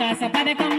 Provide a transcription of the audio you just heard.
వికాస పథకం